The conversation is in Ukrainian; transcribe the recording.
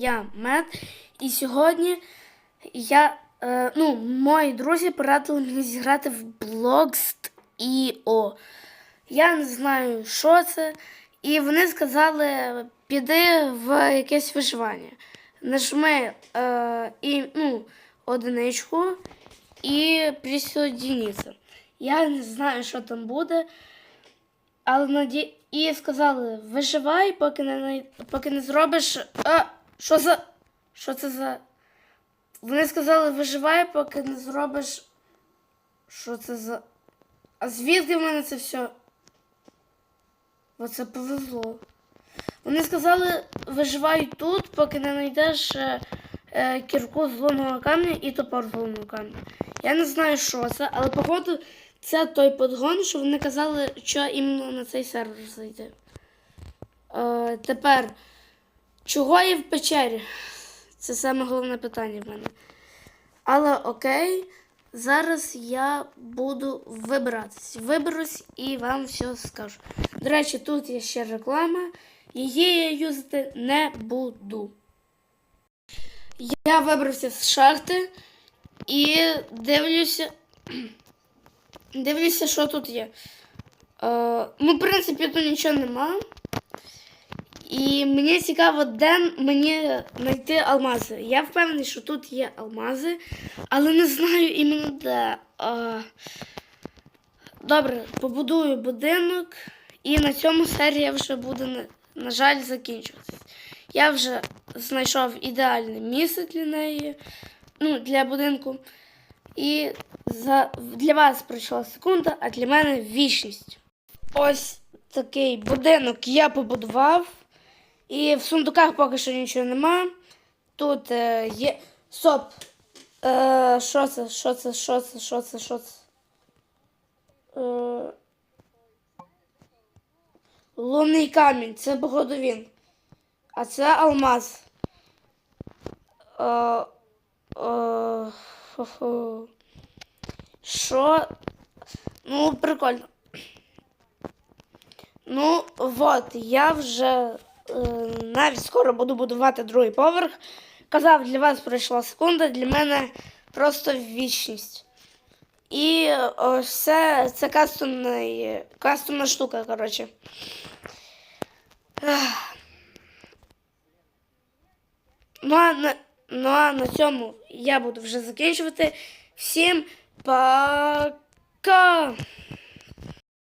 Я Мед, і сьогодні я, е, ну, мої друзі порадили мені зіграти в Bloxt.io. Я не знаю, що це. І вони сказали, піди в якесь виживання. Нажми е, і, ну, одиничку і присоединиться. Я не знаю, що там буде. Але наді... і сказали, виживай, поки не, поки не зробиш. А, що за. Що це за. Вони сказали, виживай, поки не зробиш. Що це за. А звідки в мене це все? Оце повезло. Вони сказали, виживай тут, поки не знайдеш е, е, кірку з камня і топор з лунного камня. Я не знаю, що це, але походу це той подгон, що вони казали, що іменно на цей сервер зайти. Е, тепер, чого є в печері? Це саме головне питання в мене. Але окей, зараз я буду вибиратись. Виберусь і вам все скажу. До речі, тут є ще реклама. Її я юзати не буду. Я вибрався з шахти і дивлюся. Дивлюся, що тут є. Е, ну, в принципі, тут нічого нема. І мені цікаво, де мені знайти алмази. Я впевнений, що тут є алмази, але не знаю іменно де. Е, добре, побудую будинок, і на цьому серія вже буде, на жаль, закінчуватись. Я вже знайшов ідеальне місце для неї, ну, для будинку. І за, для вас пройшла секунда, а для мене вічність. Ось такий будинок я побудував. І в сундуках поки що нічого нема. Тут е, є. Стоп. Е, що це? Що це? Що це? Що це? Що це? Е, лунний камінь, це походу він. А це алмаз. Е, е. Що? Ну, прикольно. Ну, от, я вже навіть скоро буду будувати другий поверх. Казав, для вас пройшла секунда, для мене просто вічність. І ось це, це кастомний, кастомна штука, коротше. Ну а, на, ну а на цьому я буду вже закінчувати. Всім пока!